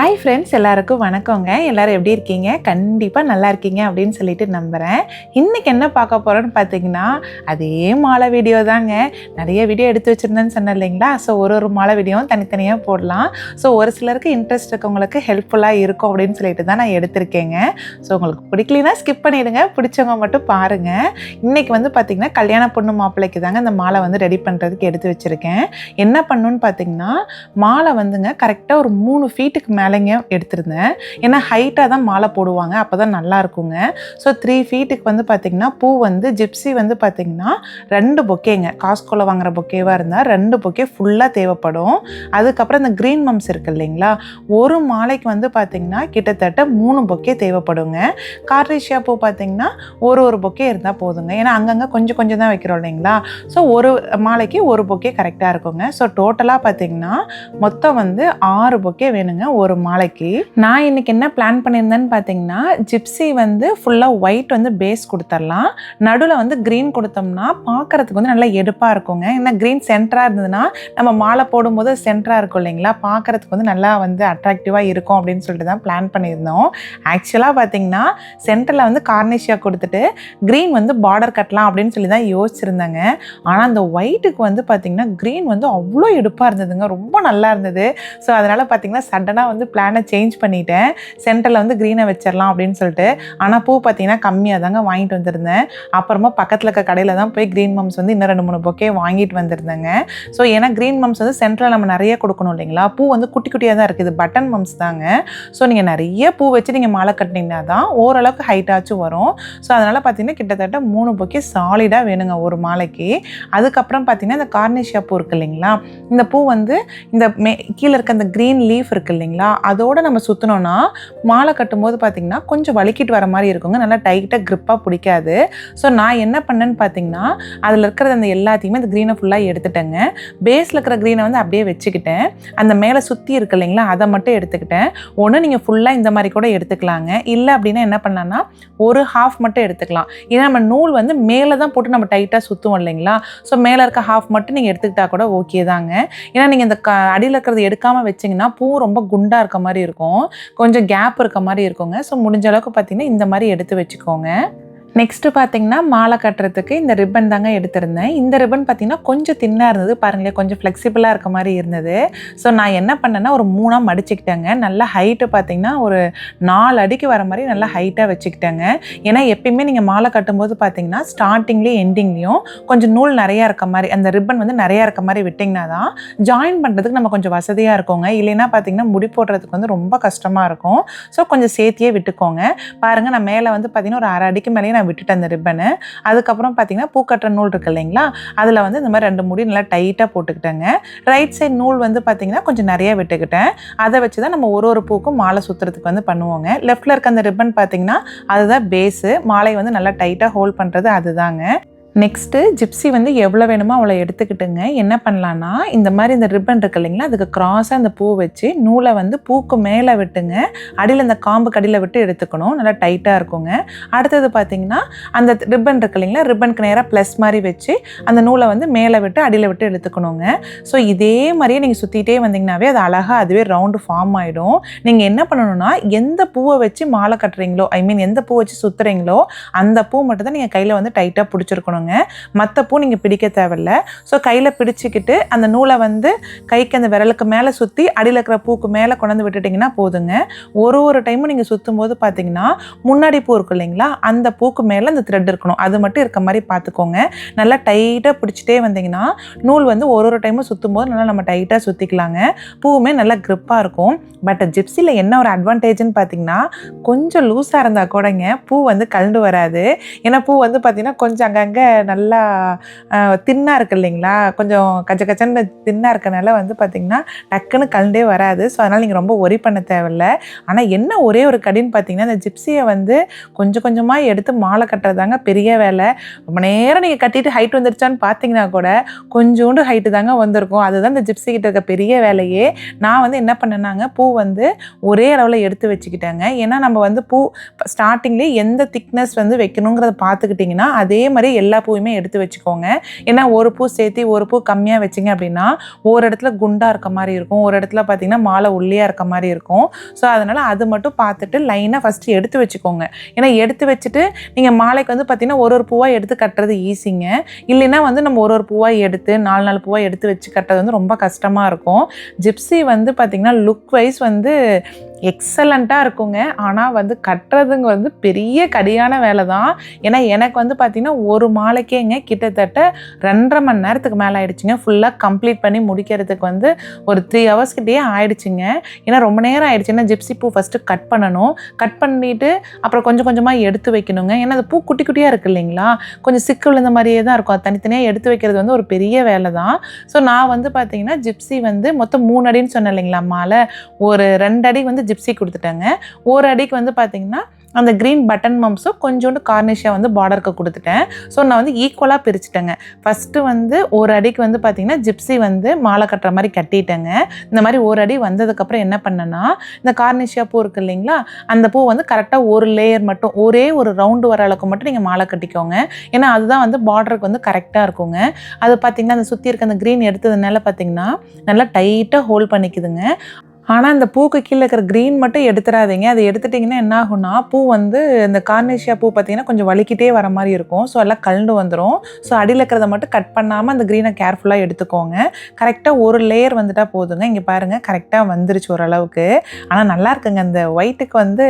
Hi friends எல்லாருக்கும் வணக்கங்க. எல்லோரும் எப்படி இருக்கீங்க? கண்டிப்பாக நல்லா இருக்கீங்க அப்படின்னு சொல்லிட்டு நம்புகிறேன் இன்றைக்கி என்ன பார்க்க போகிறோன்னு பார்த்தீங்கன்னா அதே மாலை வீடியோ தாங்க. நிறைய வீடியோ எடுத்து வச்சுருந்தேன்னு சொன்னேன் இல்லைங்களா? ஸோ ஒரு ஒரு மாலை வீடியோவும் தனித்தனியாக போடலாம். ஸோ ஒரு சிலருக்கு இன்ட்ரெஸ்ட் இருக்கவங்களுக்கு ஹெல்ப்ஃபுல்லாக இருக்கும் அப்படின்னு சொல்லிட்டு தான் நான் எடுத்திருக்கேங்க. ஸோ உங்களுக்கு பிடிக்கலனா ஸ்கிப் பண்ணிவிடுங்க பிடிச்சவங்க மட்டும் பாருங்கள் இன்றைக்கி வந்து பார்த்திங்கன்னா கல்யாண பொண்ணு மாப்பிள்ளைக்கு தாங்க இந்த மாலை வந்து ரெடி பண்ணுறதுக்கு எடுத்து வச்சுருக்கேன். என்ன பண்ணுன்னு பார்த்தீங்கன்னா மாலை வந்துங்க கரெக்டாக ஒரு மூணு ஃபீட்டுக்கு மேலே மேலேங்க எடுத்திருந்தேன். ஏன்னா ஹைட்டாக தான் மாலை போடுவாங்க அப்போ தான் நல்லா இருக்குங்க. ஸோ த்ரீ ஃபீட்டுக்கு வந்து பார்த்திங்கன்னா பூ வந்து ஜிப்ஸி வந்து பார்த்திங்கன்னா ரெண்டு பொக்கேங்க. காஸ்கோல வாங்குற பொக்கேவாக இருந்தால் ரெண்டு பொக்கே ஃபுல்லாக தேவைப்படும். அதுக்கப்புறம் இந்த க்ரீன் மம்ஸ் இருக்குது இல்லைங்களா ஒரு மாலைக்கு வந்து பார்த்திங்கன்னா கிட்டத்தட்ட மூணு பொக்கே தேவைப்படுங்க. கார்டேஷியா பூ பார்த்திங்கன்னா ஒரு ஒரு பொக்கே இருந்தால் போதுங்க. ஏன்னா அங்கங்கே கொஞ்சம் கொஞ்சம் தான் வைக்கிறோம் இல்லைங்களா. ஸோ ஒரு மாலைக்கு ஒரு பொக்கே கரெக்டாக இருக்குங்க. ஸோ டோட்டலாக பார்த்தீங்கன்னா மொத்தம் வந்து ஆறு பொக்கே வேணுங்க ஒரு மாலைக்கு. நான் இன்னைக்கு என்ன பிளான் பண்ணியிருந்தேன்னு பார்த்தீங்கன்னா ஜிப்ஸி வந்து ஃபுல்லாக ஒயிட் வந்து பேஸ் கொடுத்துடலாம் நடுவில் வந்து க்ரீன் கொடுத்தோம்னா பார்க்கறதுக்கு வந்து நல்லா எடுப்பாக இருக்குங்க. ஏன்னா க்ரீன் சென்டராக இருந்ததுன்னா நம்ம மாலை போடும்போது சென்டராக இருக்கும் இல்லைங்களா? பார்க்கறதுக்கு வந்து நல்லா வந்து அட்ராக்டிவாக இருக்கும் அப்படின்னு சொல்லிட்டு தான் பிளான் பண்ணியிருந்தோம். ஆக்சுவலாக பார்த்தீங்கன்னா சென்டரில் வந்து கார்னிஷியா கொடுத்துட்டு க்ரீன் வந்து பார்டர் கட்டலாம் அப்படின்னு சொல்லி தான் யோசிச்சிருந்தாங்க. ஆனால் அந்த ஒயிட்டுக்கு வந்து பார்த்திங்கன்னா க்ரீன் வந்து அவ்வளோ எடுப்பாக இருந்ததுங்க. ரொம்ப நல்லா இருந்தது. ஸோ அதனால் பார்த்தீங்கன்னா சடனாக வந்து வந்து பிளானை சேஞ்ச் பண்ணிட்டேன். சென்டரில் வந்து க்ரீனை வச்சிடலாம் அப்படின்னு சொல்லிட்டு. ஆனால் பூ பார்த்தீங்கன்னா கம்மியாக தாங்க வாங்கிட்டு வந்திருந்தேன். அப்புறமா பக்கத்தில் இருக்க கடையில் தான் போய் க்ரீன் மம்ஸ் வந்து இன்னும் ரெண்டு மூணு பொக்கே வாங்கிட்டு வந்திருந்தேங்க. ஸோ ஏன்னா க்ரீன் மம்ஸ் வந்து சென்டரில் நம்ம நிறைய கொடுக்கணும் இல்லைங்களா? பூ வந்து குட்டி குட்டியாக தான் இருக்குது. பட்டன் மம்ஸ் தாங்க. ஸோ நீங்கள் நிறைய பூ வச்சு நீங்கள் மாலை கட்டினீங்கன்னா தான் ஓரளவுக்கு ஹைட்டாச்சும் வரும். ஸோ அதனால் பார்த்தீங்கன்னா கிட்டத்தட்ட மூணு பொக்கே சாலிடாக வேணுங்க ஒரு மாலைக்கு. அதுக்கப்புறம் பார்த்தீங்கன்னா இந்த கார்னிஷியா பூ இருக்கு இல்லைங்களா? இந்த பூ வந்து இந்த மே கீழே இருக்க அந்த க்ரீன் லீஃப் இருக்கு இல்லைங்களா? அதோடு நம்ம சுற்றினோன்னா மாலை கட்டும்போது பார்த்திங்கன்னா கொஞ்சம் வலிக்கிட்டு வர மாதிரி இருக்குங்க. நல்லா டைட்டாக க்ரிப்பாக பிடிக்காது. ஸோ நான் என்ன பண்ணேன்னு பார்த்தீங்கன்னா அதில் இருக்கிறது அந்த எல்லாத்தையுமே அந்த க்ரீனை ஃபுல்லாக எடுத்துட்டேங்க. பேஸில் இருக்கிற க்ரீனை வந்து அப்படியே வச்சுக்கிட்டேன். அந்த மேலே சுற்றி இருக்கு இல்லைங்களா அதை மட்டும் எடுத்துக்கிட்டேன். ஒன்று நீங்கள் ஃபுல்லாக இந்த மாதிரி கூட எடுத்துக்கலாங்க. இல்லை அப்படின்னா என்ன பண்ணலான்னா ஒரு ஹாஃப் மட்டும் எடுத்துக்கலாம். ஏன்னா நம்ம நூல் வந்து மேலே தான் போட்டு நம்ம டைட்டாக சுற்றுவோம் இல்லைங்களா. ஸோ மேலே இருக்க ஹாஃப் மட்டும் நீங்கள் எடுத்துக்கிட்டா கூட ஓகே தாங்க. ஏன்னா நீங்கள் இந்த க அடியில் இருக்கிறது எடுக்காமல் வச்சிங்கன்னா பூ ரொம்ப குண்டாக இருக்க மாதிரி இருக்கும். கொஞ்சம் கேப் இருக்க மாதிரி இருக்குங்க. ஸோ முடிஞ்ச அளவுக்கு பார்த்திங்கன்னா இந்த மாதிரி எடுத்து வச்சுக்கோங்க. நெக்ஸ்ட்டு பார்த்தீங்கன்னா மாலை கட்டுறதுக்கு இந்த ரிப்பன் தாங்க எடுத்திருந்தேன். இந்த ரிப்பன் பார்த்தீங்கன்னா கொஞ்சம் தின்னாக இருந்தது. பாருங்களேன் கொஞ்சம் ஃப்ளெக்சிபிளாக இருக்க மாதிரி இருந்தது. ஸோ நான் என்ன பண்ணேன்னா ஒரு மூணாக மடிச்சுக்கிட்டேங்க. நல்லா ஹைட்டு பார்த்தீங்கன்னா ஒரு நாலு அடிக்கு வர மாதிரி நல்லா ஹைட்டாக வச்சுக்கிட்டேங்க. ஏன்னா எப்பயுமே நீங்கள் மாலை கட்டும்போது பார்த்தீங்கன்னா ஸ்டார்டிங்லேயும் எண்டிங்லேயும் கொஞ்சம் நூல் நிறையா இருக்க மாதிரி அந்த ரிப்பன் வந்து நிறையா இருக்க மாதிரி விட்டிங்கன்னா தான் ஜாயின் பண்ணுறதுக்கு நம்ம கொஞ்சம் வசதியாக இருக்குங்க. இல்லைன்னா பார்த்தீங்கன்னா முடி போடுறதுக்கு வந்து ரொம்ப கஷ்டமாக இருக்கும். ஸோ கொஞ்சம் சேர்த்தியே விட்டுக்கோங்க. பாருங்கள் நான் மேலே வந்து பார்த்தீங்கன்னா ஒரு அரை அடிக்கு மேலேயே நான் விட்டுட்டேன் அந்த ரிப்பனு அதுக்கப்புறம் பார்த்தீங்கன்னா பூக்கட்டுற நூல் இருக்கு இல்லைங்களா? அதில் வந்து இந்த மாதிரி ரெண்டு முடி நல்லா டைட்டாக போட்டுக்கிட்டேங்க. ரைட் சைட் நூல் வந்து பார்த்தீங்கன்னா கொஞ்சம் நிறைய விட்டுக்கிட்டேன். அதை வச்சு தான் நம்ம ஒரு ஒரு பூக்கும் மாலை சுற்றுறதுக்கு வந்து பண்ணுவோங்க. லெஃப்ட்டில் இருக்க அந்த ரிப்பன் பார்த்தீங்கன்னா அதுதான் பேஸு மாலை வந்து நல்லா டைட்டாக ஹோல்ட் பண்ணுறது அதுதாங்க. நெக்ஸ்ட்டு ஜிப்ஸி வந்து எவ்வளோ வேணுமோ அவ்வளோ எடுத்துக்கிட்டுங்க. என்ன பண்ணலான்னா இந்த மாதிரி இந்த ரிப்பன் இருக்கு இல்லைங்களா அதுக்கு க்ராஸாக அந்த பூ வச்சு நூலை வந்து பூக்கு மேலே விட்டுங்க. அடியில் இந்த காம்பு கடியில் விட்டு எடுத்துக்கணும். நல்லா டைட்டாக இருக்குங்க. அடுத்தது பார்த்தீங்கன்னா அந்த ரிப்பன் இருக்கு இல்லைங்களா ரிப்பனுக்கு நேராக ப்ளஸ் மாதிரி வச்சு அந்த நூலை வந்து மேலே விட்டு அடியில் விட்டு எடுத்துக்கணுங்க. ஸோ இதே மாதிரியே நீங்கள் சுற்றிட்டே வந்தீங்கன்னாவே அது அழகாக அதுவே ரவுண்டு ஃபார்ம் ஆகிடும் நீங்கள் என்ன பண்ணணும்னா எந்த பூவை வச்சு மாலை கட்டுறீங்களோ ஐ மீன் எந்த பூ வச்சு சுற்றுறீங்களோ அந்த பூ மட்டும் தான் நீங்கள் கையில் வந்து டைட்டாக பிடிச்சிருக்கணும். பிடிச்சிருக்கணுங்க மற்ற பூ நீங்கள் பிடிக்க தேவையில்ல. ஸோ கையில் பிடிச்சிக்கிட்டு அந்த நூலை வந்து கைக்கு அந்த விரலுக்கு மேலே சுற்றி அடியில் இருக்கிற பூக்கு மேலே கொண்டாந்து விட்டுட்டிங்கன்னா போதுங்க. ஒரு ஒரு டைமும் நீங்கள் சுற்றும் போது பார்த்தீங்கன்னா முன்னாடி பூ இருக்கும் இல்லைங்களா? அந்த பூக்கு மேலே அந்த த்ரெட் இருக்கணும். அது மட்டும் இருக்க மாதிரி பார்த்துக்கோங்க நல்லா டைட்டாக பிடிச்சிட்டே வந்தீங்கன்னா நூல் வந்து ஒரு ஒரு டைமும் சுற்றும் போது நல்லா நம்ம டைட்டாக சுற்றிக்கலாங்க பூவுமே நல்லா க்ரிப்பாக இருக்கும். பட் ஜிப்ஸியில் என்ன ஒரு அட்வான்டேஜ்னு பார்த்தீங்கன்னா கொஞ்சம் லூஸாக இருந்தால் கூடங்க பூ வந்து கலண்டு வராது. ஏன்னா பூ வந்து பார்த்திங்கன்னா கொஞ்சம் அங்கங்கே நல்லா தின்னாக இருக்கு இல்லைங்களா? கொஞ்சம் கச்ச கச்சன்னு தின்னாக இருக்கனால வந்து பார்த்திங்கன்னா டக்குன்னு கலண்டே வராது. ஸோ அதனால் நீங்கள் ரொம்ப ஒரி பண்ண தேவையில்ல. ஆனால் என்ன ஒரே ஒரு கடின்னு பார்த்தீங்கன்னா அந்த ஜிப்ஸியை வந்து கொஞ்சம் கொஞ்சமாக எடுத்து மாலை கட்டுறதாங்க பெரிய வேலை. ரொம்ப நேரம் நீங்கள் கட்டிட்டு ஹைட் வந்துருச்சான்னு பார்த்தீங்கன்னா கூட கொஞ்சோண்டு ஹைட்டு தாங்க வந்திருக்கும். அதுதான் இந்த ஜிப்ஸி கிட்ட இருக்க பெரிய வேலையே. நான் வந்து என்ன பண்ணேனாங்க பூ வந்து ஒரே அளவில் எடுத்து வச்சுக்கிட்டேங்க. ஏன்னா நம்ம வந்து பூ ஸ்டார்டிங்லேயே எந்த திக்னஸ் வந்து வைக்கணுங்கிறத பார்த்துக்கிட்டிங்கன்னா அதே மாதிரி எல்லா பூவுமே எடுத்து வச்சுக்கோங்க. ஏன்னா ஒரு பூ சேர்த்து ஒரு பூ கம்மியாக வச்சிங்க அப்படின்னா ஒரு இடத்துல குண்டாக இருக்க மாதிரி இருக்கும். ஒரு இடத்துல பார்த்தீங்கன்னா மாலை உள்ளியாக இருக்க மாதிரி இருக்கும். ஸோ அதனால் அது மட்டும் பார்த்துட்டு லைனாக ஃபஸ்ட்டு எடுத்து வச்சுக்கோங்க. ஏன்னா எடுத்து வச்சுட்டு நீங்கள் மாலைக்கு வந்து பார்த்திங்கன்னா ஒரு ஒரு பூவாக எடுத்து கட்டுறது ஈஸிங்க இல்லைன்னா வந்து நம்ம ஒரு ஒரு பூவாக எடுத்து நாலு நாலு பூவாக எடுத்து வச்சு கட்டுறது வந்து ரொம்ப கஷ்டமாக இருக்கும். ஜிப்ஸி வந்து பார்த்திங்கன்னா லுக் வைஸ் வந்து எக்ஸலண்ட்டாக இருக்குங்க. ஆனால் வந்து கட்டுறதுங்க வந்து பெரிய கடியான வேலை தான் ஏன்னா எனக்கு வந்து பார்த்திங்கன்னா ஒரு மாலைக்கேங்க கிட்டத்தட்ட ரெண்டரை மணி நேரத்துக்கு மேலே ஆயிடுச்சுங்க. ஃபுல்லாக கம்ப்ளீட் பண்ணி முடிக்கிறதுக்கு வந்து ஒரு த்ரீ ஹவர்ஸ் கிட்டேயே ஆயிடுச்சுங்க. ஏன்னா ரொம்ப நேரம் ஆயிடுச்சுன்னா ஜிப்சி பூ ஃபஸ்ட்டு கட் பண்ணணும். கட் பண்ணிவிட்டு அப்புறம் கொஞ்சம் கொஞ்சமாக எடுத்து வைக்கணுங்க. ஏன்னா அது பூ குட்டி குட்டியாக இருக்குது இல்லைங்களா? கொஞ்சம் சிக்கு விழுந்த மாதிரியே தான் இருக்கும். அது தனித்தனியாக எடுத்து வைக்கிறது வந்து ஒரு பெரிய வேலை தான் ஸோ நான் வந்து பார்த்திங்கன்னா ஜிப்சி வந்து மொத்தம் மூணு அடின்னு சொன்னேன் இல்லைங்களா மாலை. ஒரு ரெண்டு அடி வந்து ஜிப்ஸி கொடுத்துட்டேங்க. ஒரு அடிக்கு வந்து பார்த்தீங்கன்னா அந்த க்ரீன் பட்டன் மம்ஸும் கொஞ்சோண்டு கார்னிஷாக வந்து பார்டருக்கு கொடுத்துட்டேன். ஸோ நான் வந்து ஈக்குவலாக பிரிச்சுட்டேங்க. ஃபஸ்ட்டு வந்து ஒரு அடிக்கு வந்து பார்த்திங்கன்னா ஜிப்ஸி வந்து மாலை கட்டுற மாதிரி கட்டிட்டேங்க. இந்த மாதிரி ஒரு அடி வந்ததுக்கப்புறம் என்ன பண்ணேன்னா இந்த கார்னிஷியா பூ இருக்குது இல்லைங்களா அந்த பூ வந்து கரெக்டாக ஒரு லேயர் மட்டும் ஒரே ஒரு ரவுண்டு வர அளவுக்கு மட்டும் நீங்கள் மாலை கட்டிக்கோங்க. ஏன்னா அதுதான் வந்து பார்டருக்கு வந்து கரெக்டாக இருக்குங்க. அது பார்த்திங்கன்னா அந்த சுற்றி இருக்க அந்த க்ரீன் எடுத்ததுனால பார்த்திங்கன்னா நல்லா டைட்டாக ஹோல்ட் பண்ணிக்குதுங்க. ஆனால் அந்த பூக்கு கீழே இருக்கிற க்ரீன் மட்டும் எடுத்துடாதீங்க அதை எடுத்துட்டிங்கன்னா என்ன ஆகும்னா பூ வந்து இந்த கார்னேஷியா பூ பார்த்தீங்கன்னா கொஞ்சம் வலிக்கிட்டே வர மாதிரி இருக்கும். ஸோ எல்லாம் கலண்டு வந்துடும் ஸோ அடியில் இருக்கிறத மட்டும் கட் பண்ணாமல் அந்த க்ரீனை கேர்ஃபுல்லாக எடுத்துக்கோங்க. கரெக்டாக ஒரு லேயர் வந்துட்டால் போதுங்க. இங்கே பாருங்கள் கரெக்டாக வந்துருச்சு ஓரளவுக்கு. ஆனால் நல்லா இருக்குங்க. இந்த ஒயிட்டுக்கு வந்து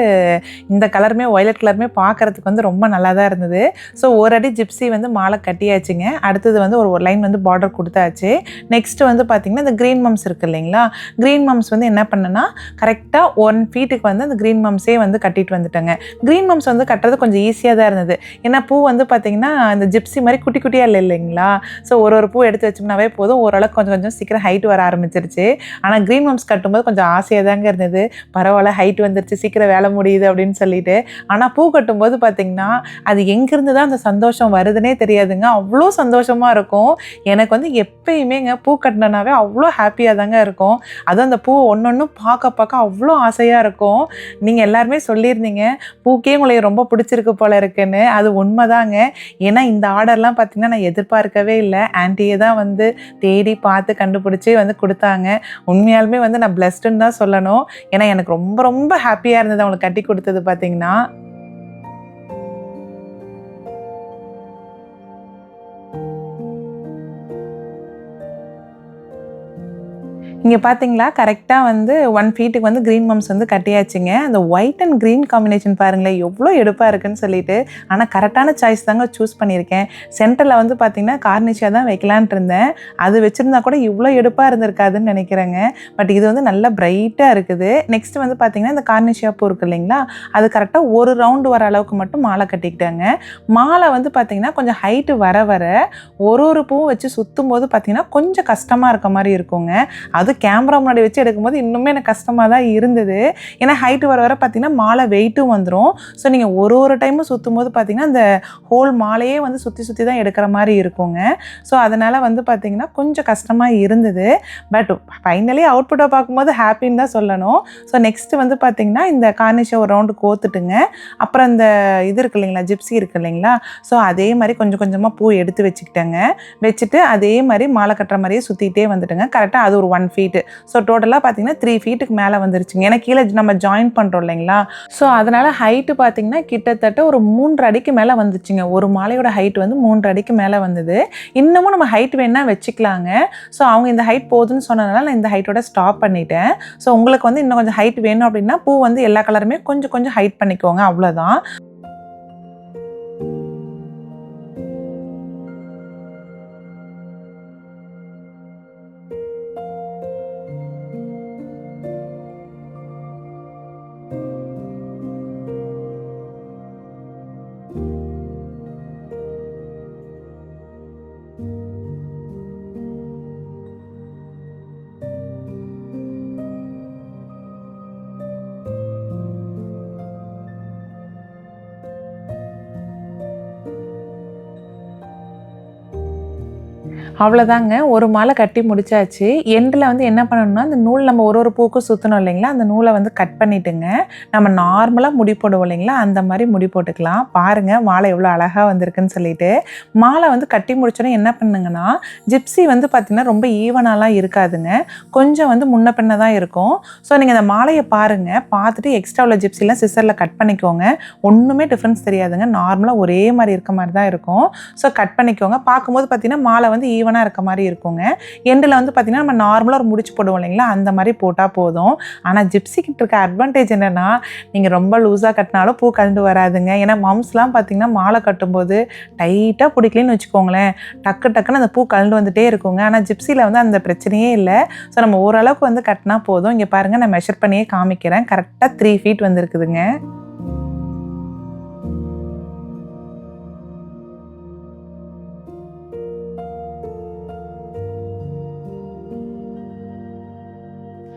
இந்த கலருமே ஒயலட் கலருமே பார்க்குறதுக்கு வந்து ரொம்ப நல்லா தான் இருந்தது. ஸோ ஒரு அடி ஜிப்ஸி வந்து மாலை கட்டியாச்சுங்க. அடுத்தது வந்து ஒரு லைன் வந்து பார்டர் கொடுத்தாச்சு. நெக்ஸ்ட் வந்து பார்த்திங்கன்னா இந்த க்ரீன் மம்ஸ் இருக்குது இல்லைங்களா? க்ரீன் மம்ஸ் வந்து என்ன பண்ணேன்னா கரெக்டாக ஒன் ஃபீட்டுக்கு வந்து அந்த க்ரீன் மம்ஸே வந்து கட்டிட்டு வந்துட்டேங்க. க்ரீன் மம்ஸ் வந்து கட்டுறது கொஞ்சம் ஈஸியாக தான் இருந்தது. ஏன்னா பூ வந்து பார்த்திங்கன்னா அந்த ஜிப்ஸி மாதிரி குட்டி குட்டியாக இல்லை இல்லைங்களா? ஸோ ஒரு ஒரு பூ எடுத்து வச்சோம்னாவே போதும். ஓரளவுக்கு கொஞ்சம் கொஞ்சம் சீக்கிரம் ஹைட் வர ஆரம்பிச்சிருச்சு. ஆனால் க்ரீன் மம்ஸ் கட்டும்போது கொஞ்சம் ஆசையாக தாங்க இருந்தது. பரவாயில்ல ஹைட் வந்துருச்சு சீக்கிரம் வேலை முடியுது அப்படின்னு சொல்லிட்டு. ஆனால் பூ கட்டும்போது பார்த்திங்கன்னா அது எங்கேருந்து தான் அந்த சந்தோஷம் வருதுன்னே தெரியாதுங்க. அவ்வளோ சந்தோஷமாக இருக்கும். எனக்கு வந்து எப்பயுமேங்க பூ கட்டினாவே அவ்வளோ ஹாப்பியாக தாங்க இருக்கும். அதுவும் அந்த பூ ஒன்று இன்னும் பார்க்க பார்க்க அவ்வளோ ஆசையாக இருக்கும். நீங்கள் எல்லாருமே சொல்லியிருந்தீங்க பூக்கே உங்களுக்கு ரொம்ப பிடிச்சிருக்கு போல இருக்குன்னு. அது உண்மைதாங்க. ஏன்னா இந்த ஆர்டர்லாம் பார்த்தீங்கன்னா நான் எதிர்பார்க்கவே இல்லை. ஆன்ட்டியே தான் வந்து தேடி பார்த்து கண்டுபிடிச்சி வந்து கொடுத்தாங்க. உண்மையாலுமே வந்து நான் பிளஸ்டுன்னு தான் சொல்லணும். ஏன்னா எனக்கு ரொம்ப ரொம்ப ஹாப்பியாக இருந்தது அவங்களுக்கு கட்டி கொடுத்தது பார்த்தீங்கன்னா. இங்கே பார்த்தீங்களா கரெக்டாக வந்து ஒன் ஃபீட்டுக்கு வந்து க்ரீன் மம்ஸ் வந்து கட்டியாச்சுங்க. அந்த ஒயிட் அண்ட் க்ரீன் காம்பினேஷன் பாருங்களேன் எவ்வளோ எடுப்பாக இருக்குன்னு சொல்லிட்டு ஆனால் கரெக்டான சாய்ஸ் தாங்க சூஸ் பண்ணியிருக்கேன். சென்டரில் வந்து பார்த்தீங்கன்னா கார்னிஷியாக தான் வைக்கலான்ட்டு இருந்தேன். அது வச்சுருந்தா கூட இவ்வளோ எடுப்பாக இருந்திருக்காதுன்னு நினைக்கிறேங்க. பட் இது வந்து நல்லா பிரைட்டாக இருக்குது. நெக்ஸ்ட் வந்து பார்த்தீங்கன்னா இந்த கார்னிஷியா பூ இருக்கு இல்லைங்களா அது கரெக்டாக ஒரு ரவுண்டு வர அளவுக்கு மட்டும் மாலை கட்டிக்கிட்டாங்க. மாலை வந்து பார்த்தீங்கன்னா கொஞ்சம் ஹைட்டு வர வர ஒரு ஒரு பூவும் வச்சு சுற்றும் போது பார்த்தீங்கன்னா கொஞ்சம் கஷ்டமாக இருக்க மாதிரி இருக்குங்க. அது கேமரா முன்னாடி வச்சு எடுக்கும்போது இன்னுமே எனக்கு கஷ்டமாக தான் இருந்தது. ஏன்னா ஹைட்டு வர வர பார்த்தீங்கன்னா மாலை வெயிட்டும் வந்துடும் ஸோ நீங்கள் ஒரு ஒரு டைமும் சுற்றும் போது பார்த்தீங்கன்னா அந்த ஹோல் மாலையே வந்து சுற்றி சுற்றி தான் எடுக்கிற மாதிரி இருக்குங்க. ஸோ அதனால் வந்து பார்த்தீங்கன்னா கொஞ்சம் கஷ்டமாக இருந்தது. பட் ஃபைனலி அவுட்புட்டை பார்க்கும்போது ஹாப்பின்னு தான் சொல்லணும். ஸோ நெக்ஸ்ட்டு வந்து பார்த்தீங்கன்னா இந்த கார்னிஷை ஒரு ரவுண்டு கோத்துட்டுங்க. அப்புறம் இந்த இது இருக்கு இல்லைங்களா ஜிப்ஸி இருக்கு இல்லைங்களா? ஸோ அதே மாதிரி கொஞ்சம் கொஞ்சமாக பூ எடுத்து வச்சுக்கிட்டேங்க. வச்சுட்டு அதே மாதிரி மாலை கட்டுற மாதிரியே சுற்றிட்டே வந்துட்டுங்க. கரெக்டாக அது ஒரு ஒன் ஃபீட்டு ஸோ டோட்டலாக பார்த்தீங்கன்னா த்ரீ ஃபீட்டுக்கு மேலே வந்துருச்சுங்க. ஏன்னா கீழே நம்ம ஜாயின் பண்ணுறோம் இல்லைங்களா? ஸோ அதனால் ஹைட்டு பார்த்தீங்கன்னா கிட்டத்தட்ட ஒரு மூன்று அடிக்கு மேலே வந்துச்சுங்க. ஒரு மாலையோட ஹைட் வந்து மூன்று அடிக்கு மேலே வந்தது. இன்னமும் நம்ம ஹைட் வேணால் வச்சுக்கலாங்க. ஸோ அவங்க இந்த ஹைட் போதுன்னு சொன்னதுனால நான் இந்த ஹைட்டோட ஸ்டாப் பண்ணிட்டேன். ஸோ உங்களுக்கு வந்து இன்னும் கொஞ்சம் ஹைட் வேணும் அப்படின்னா பூ வந்து எல்லா கலருமே கொஞ்சம் கொஞ்சம் ஹைட் பண்ணிக்கோங்க. அவ்வளோதான் அவ்வளோதாங்க ஒரு மாலை கட்டி முடிச்சாச்சு. எண்டில் வந்து என்ன பண்ணணும்னா அந்த நூல் நம்ம ஒரு ஒரு பூக்கும் சுற்றணும் இல்லைங்களா? அந்த நூலை வந்து கட் பண்ணிட்டுங்க. நம்ம நார்மலாக முடி போடுவோம் இல்லைங்களா? அந்த மாதிரி முடி போட்டுக்கலாம். பாருங்கள் மாலை எவ்வளோ அழகாக வந்திருக்குன்னு சொல்லிட்டு. மாலை வந்து கட்டி முடிச்சோன்னே என்ன பண்ணுங்கன்னா ஜிப்ஸி வந்து பார்த்திங்கன்னா ரொம்ப ஈவனாலாம் இருக்காதுங்க. கொஞ்சம் வந்து முன்ன பின்ன தான் இருக்கும். ஸோ நீங்கள் அந்த மாலையை பாருங்கள் பார்த்துட்டு எக்ஸ்ட்ரா உள்ள ஜிப்ஸிலாம் சிசரில் கட் பண்ணிக்கோங்க. ஒன்றுமே டிஃப்ரென்ஸ் தெரியாதுங்க. நார்மலாக ஒரே மாதிரி இருக்க மாதிரி தான் இருக்கும். ஸோ கட் பண்ணிக்கோங்க. பார்க்கும்போது பார்த்தீங்கன்னா மாலை வந்து ஈவன் ஈவனாக இருக்க மாதிரி இருக்குங்க. எண்டில் வந்து பார்த்திங்கன்னா நம்ம நார்மலாக ஒரு முடிச்சு போடுவோம் இல்லைங்களா? அந்த மாதிரி போட்டால் போதும். ஆனால் ஜிப்ஸி இருக்க அட்வான்டேஜ் என்னென்னா நீங்கள் ரொம்ப லூஸாக கட்டினாலும் பூ கண்டு வராதுங்க. ஏன்னா மம்ஸ்லாம் பார்த்திங்கன்னா மாலை கட்டும்போது டைட்டாக பிடிக்கலன்னு வச்சுக்கோங்களேன். டக்கு டக்குன்னு அந்த பூ கலந்து வந்துகிட்டே இருக்குங்க. ஆனால் ஜிப்ஸியில் வந்து அந்த பிரச்சனையே இல்லை. ஸோ நம்ம ஓரளவுக்கு வந்து கட்டினா போதும். இங்கே பாருங்கள் நான் மெஷர் பண்ணியே காமிக்கிறேன். கரெக்டாக த்ரீ ஃபீட் வந்துருக்குதுங்க.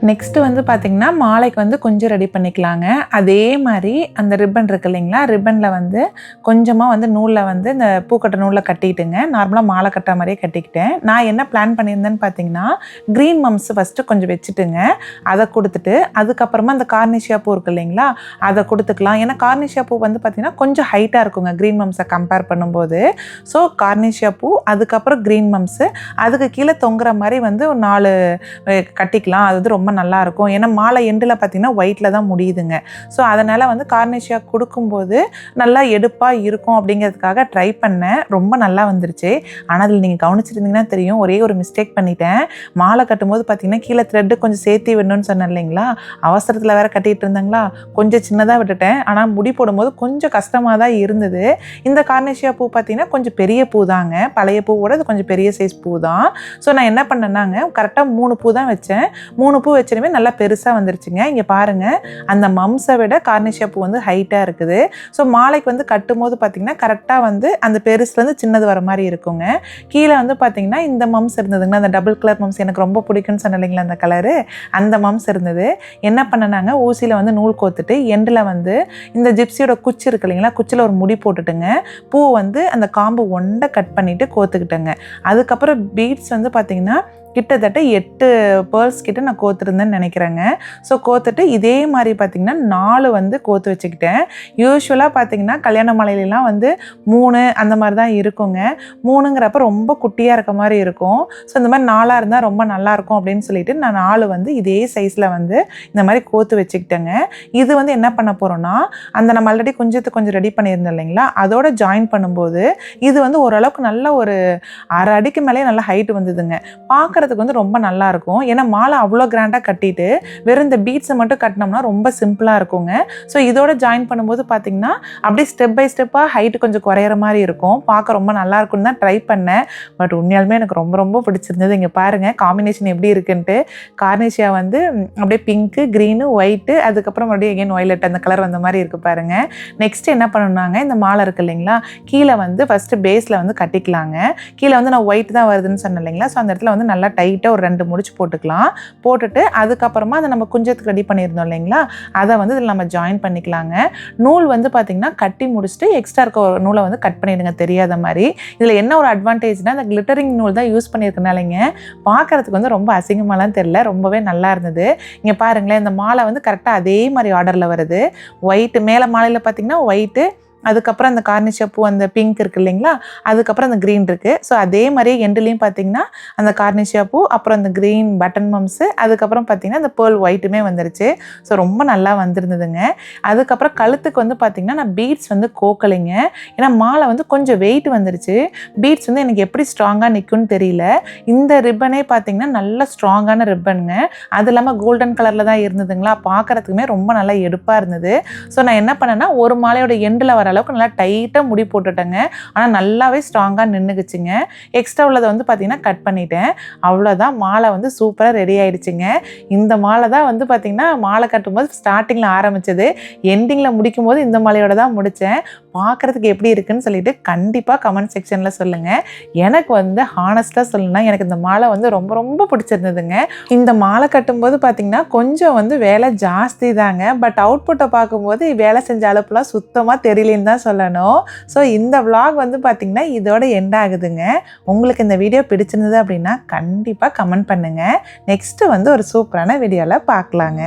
நெக்ஸ்ட்டு வந்து பார்த்திங்கன்னா மாலைக்கு வந்து கொஞ்சம் ரெடி பண்ணிக்கலாங்க. அதே மாதிரி அந்த ரிப்பன் இருக்கு இல்லைங்களா? ரிப்பனில் வந்து கொஞ்சமாக வந்து நூலில் வந்து இந்த பூக்கட்டை நூலில் கட்டிக்கிட்டுங்க நார்மலாக மாலை கட்டுற மாதிரியே கட்டிக்கிட்டேன். நான் என்ன பிளான் பண்ணியிருந்தேன்னு பார்த்தீங்கன்னா க்ரீன் மம்ஸ் ஃபஸ்ட்டு கொஞ்சம் வச்சுட்டுங்க. அதை கொடுத்துட்டு அதுக்கப்புறமா அந்த கார்னிஷியா பூ இருக்கு இல்லைங்களா? அதை கொடுத்துக்கலாம். ஏன்னா கார்னிஷியா பூ வந்து பார்த்திங்கன்னா கொஞ்சம் ஹைட்டாக இருக்குங்க. க்ரீன் மம்ஸை கம்பேர் பண்ணும்போது. ஸோ கார்னிஷியா பூ அதுக்கப்புறம் க்ரீன் மம்ஸு அதுக்கு கீழே தொங்குற மாதிரி வந்து ஒரு நாலு கட்டிக்கலாம். அது வந்து ரொம்ப நல்லா இருக்கும் ஏன்னா மாலை எண்டில் பார்த்தீங்கன்னா ஒயிட்டில் தான் முடியுதுங்க. ஸோ அதனால் வந்து கார்னிஷியா கொடுக்கும்போது நல்லா எடுப்பாக இருக்கும் அப்படிங்கிறதுக்காக ட்ரை பண்ணேன். ரொம்ப நல்லா வந்துருச்சு. ஆனால் அதில் நீங்கள் கவனிச்சிருந்தீங்கன்னா தெரியும். ஒரே ஒரு மிஸ்டேக் பண்ணிட்டேன். மாலை கட்டும்போது பார்த்தீங்கன்னா கீழே த்ரெட்டு கொஞ்சம் சேர்த்து விடணும்னு சொன்னேன் இல்லைங்களா? அவசரத்தில் வேற கட்டிகிட்டு இருந்தாங்களா? கொஞ்சம் சின்னதாக விட்டுட்டேன். ஆனால் முடி போடும்போது கொஞ்சம் கஷ்டமாக தான் இருந்தது. இந்த கார்னேஷியா பூ பார்த்தீங்கன்னா கொஞ்சம் பெரிய பூ தாங்க. பழைய பூவோட இது கொஞ்சம் பெரிய சைஸ் பூ தான். ஸோ நான் என்ன பண்ணேன்னாங்க கரெக்டாக மூணு பூ தான் வச்சேன். மூணு பூ வச்சனுமே நல்லா பெருசாக வந்துருச்சுங்க. இங்கே பாருங்கள் அந்த மம்ஸை விட கார்னிஷியா பூ வந்து ஹைட்டாக இருக்குது. ஸோ மாலைக்கு வந்து கட்டும்போது பார்த்தீங்கன்னா கரெக்டாக வந்து அந்த பெருசுலேருந்து சின்னது வர மாதிரி இருக்குங்க. கீழே வந்து பார்த்தீங்கன்னா இந்த மம்ஸ் இருந்ததுங்க அந்த டபுள் கலர் மம்ஸ் எனக்கு ரொம்ப பிடிக்கும்னு சொன்ன இல்லைங்களா அந்த கலரு அந்த மம்ஸ் இருந்தது. என்ன பண்ணனாங்க ஊசியில் வந்து நூல் கோத்துட்டு எண்டில் வந்து இந்த ஜிப்சியோட குச்சி இருக்கு இல்லைங்களா குச்சியில் ஒரு முடி போட்டுட்டுங்க பூ வந்து அந்த காம்பு ஒண்டை கட் பண்ணிவிட்டு கோத்துக்கிட்டேங்க. அதுக்கப்புறம் பீட்ஸ் வந்து பார்த்தீங்கன்னா கிட்டத்தட்ட எட்டு பேர்ஸ் கிட்ட நான் கோத்துருந்தேன்னு நினைக்கிறேங்க. ஸோ கோத்துட்டு இதே மாதிரி பார்த்தீங்கன்னா நாலு வந்து கோத்து வச்சுக்கிட்டேன். யூஸ்வலாக பார்த்தீங்கன்னா கல்யாண மலையிலலாம் வந்து மூணு அந்த மாதிரி தான் இருக்குங்க. மூணுங்கிறப்ப ரொம்ப குட்டியாக இருக்க மாதிரி இருக்கும். ஸோ இந்த மாதிரி நாலாக இருந்தால் ரொம்ப நல்லாயிருக்கும் அப்படின்னு சொல்லிட்டு நான் நாலு வந்து இதே சைஸில் வந்து இந்த மாதிரி கோத்து வச்சுக்கிட்டேங்க. இது வந்து என்ன பண்ண போகிறோன்னா அந்த நம்ம ஆல்ரெடி கொஞ்சத்துக்கு கொஞ்சம் ரெடி பண்ணியிருந்தோம் இல்லைங்களா? அதோட ஜாயின் பண்ணும்போது இது வந்து ஓரளவுக்கு நல்ல ஒரு அரை அடிக்கு மேலே நல்ல ஹைட் வந்ததுங்க. பார்க்குறதுக்கு வந்து ரொம்ப நல்லா இருக்கும் ஏன்னா மாலை அவ்வளோ கிராண்டாக கட்டிட்டு வெறும் இந்த பீட்ஸை மட்டும் கட்டினோம்னா ரொம்ப சிம்பிளாக இருக்குங்க. ஸோ இதோட ஜாயின் பண்ணும்போது பார்த்தீங்கன்னா அப்படியே ஸ்டெப் பை ஸ்டெப்பாக ஹைட் கொஞ்சம் குறையிற மாதிரி இருக்கும். பார்க்க ரொம்ப நல்லா இருக்கும்னு தான் ட்ரை பண்ணேன். பட் உண்மையாலுமே எனக்கு ரொம்ப ரொம்ப பிடிச்சிருந்தது. இங்கே பாருங்கள் காம்பினேஷன் எப்படி இருக்குன்ட்டு. கார்னிஷியா வந்து அப்படியே பிங்க்கு க்ரீனு ஒயிட்டு அதுக்கப்புறம் மறுபடியும் எகைன் ஒய்லெட் அந்த கலர் வந்த மாதிரி இருக்குது பாருங்க. நெக்ஸ்ட் என்ன பண்ணணும்னாங்க இந்த மாலை இருக்கு இல்லைங்களா? கீழே வந்து ஃபஸ்ட்டு பேஸில் வந்து கட்டிக்கலாங்க. கீழே வந்து நான் ஒயிட் தான் வருதுன்னு சொன்னேன் இல்லைங்களா? ஸோ அந்த இடத்துல வந்து நல்லா டைட்டாக ஒரு ரெண்டு முடிச்சு போட்டுக்கலாம். போட்டுட்டு அதுக்கப்புறமா அதை நம்ம குஞ்சத்துக்கு ரெடி பண்ணியிருந்தோம் இல்லைங்களா? அதை வந்து இதில் நம்ம ஜாயின் பண்ணிக்கலாங்க. நூல் வந்து பார்த்திங்கன்னா கட்டி முடிச்சுட்டு எக்ஸ்ட்ரா இருக்க ஒரு நூலை வந்து கட் பண்ணிடுங்க தெரியாத மாதிரி. இதில் என்ன ஒரு அட்வான்டேஜ்னால் அந்த கிளிட்டரிங் நூல் தான் யூஸ் பண்ணியிருக்கனாலங்க பார்க்கறதுக்கு வந்து ரொம்ப அசிங்கமாலாம் தெரில ரொம்பவே நல்லா இருந்தது. இங்கே பாருங்களேன் இந்த மாலை வந்து கரெக்டாக அதே மாதிரி ஆர்டரில் வருது. ஒயிட்டு மேலே மாலையில் பார்த்தீங்கன்னா ஒயிட்டு அதுக்கப்புறம் அந்த கார்னிஷா பூ அந்த பிங்க் இருக்கு இல்லைங்களா? அதுக்கப்புறம் அந்த க்ரீன் இருக்குது ஸோ அதே மாதிரியே எண்டுலேயும் பார்த்தீங்கன்னா அந்த கார்னிஷியா பூ அப்புறம் அந்த க்ரீன் பட்டன் மம்ஸு அதுக்கப்புறம் பார்த்தீங்கன்னா அந்த பேர்ல் ஒயிட்டுமே வந்துருச்சு. ஸோ ரொம்ப நல்லா வந்திருந்ததுங்க. அதுக்கப்புறம் கழுத்துக்கு வந்து பார்த்தீங்கன்னா நான் பீட்ஸ் வந்து கோக்கலைங்க. ஏன்னா மாலை வந்து கொஞ்சம் வெயிட் வந்துருச்சு. பீட்ஸ் வந்து எனக்கு எப்படி ஸ்ட்ராங்காக நிற்கும்னு தெரியல. இந்த ரிப்பனே பார்த்தீங்கன்னா நல்ல ஸ்ட்ராங்கான ரிப்பனுங்க அது இல்லாமல் கோல்டன் கலரில் தான் இருந்ததுங்களா? பார்க்குறதுக்குமே ரொம்ப நல்லா எடுப்பாக இருந்தது. ஸோ நான் என்ன பண்ணேன்னா ஒரு மாலையோட எண்டில் வர அளவுக்கு நல்லா டைட்டாக முடி போட்டுட்டேங்க. ஆனால் நல்லாவே ஸ்ட்ராங்காக நின்றுக்குச்சுங்க எக்ஸ்ட்ரா உள்ளதை வந்து பார்த்திங்கன்னா கட் பண்ணிட்டேன். அவ்வளோதான் மாலை வந்து சூப்பராக ரெடி ஆகிடுச்சுங்க இந்த மாலை தான் வந்து பார்த்திங்கன்னா மாலை கட்டும்போது ஸ்டார்டிங்கில் ஆரம்பித்தது எண்டிங்கில் முடிக்கும் போது இந்த மாலையோட தான் முடித்தேன் பார்க்குறதுக்கு எப்படி இருக்குன்னு சொல்லிட்டு கண்டிப்பாக கமெண்ட் செக்ஷனில் சொல்லுங்கள் எனக்கு வந்து ஹானஸ்ட்டாக சொல்லணும்னா எனக்கு இந்த மாலை வந்து ரொம்ப ரொம்ப பிடிச்சிருந்ததுங்க. இந்த மாலை கட்டும்போது பார்த்திங்கன்னா கொஞ்சம் வந்து வேலை ஜாஸ்தி தாங்க பட் அவுட்புட்டை பார்க்கும்போது வேலை செஞ்ச அளப்புலாம் சுத்தமாக தெரியலன்னு தான் சொல்லணும். ஸோ இந்த விலாக் வந்து பார்த்திங்கன்னா இதோட எண்ட் ஆகுதுங்க. உங்களுக்கு இந்த வீடியோ பிடிச்சிருந்தது அப்படின்னா கண்டிப்பாக கமெண்ட் பண்ணுங்கள் நெக்ஸ்ட்டு வந்து ஒரு சூப்பரான வீடியோவில் பார்க்கலாங்க.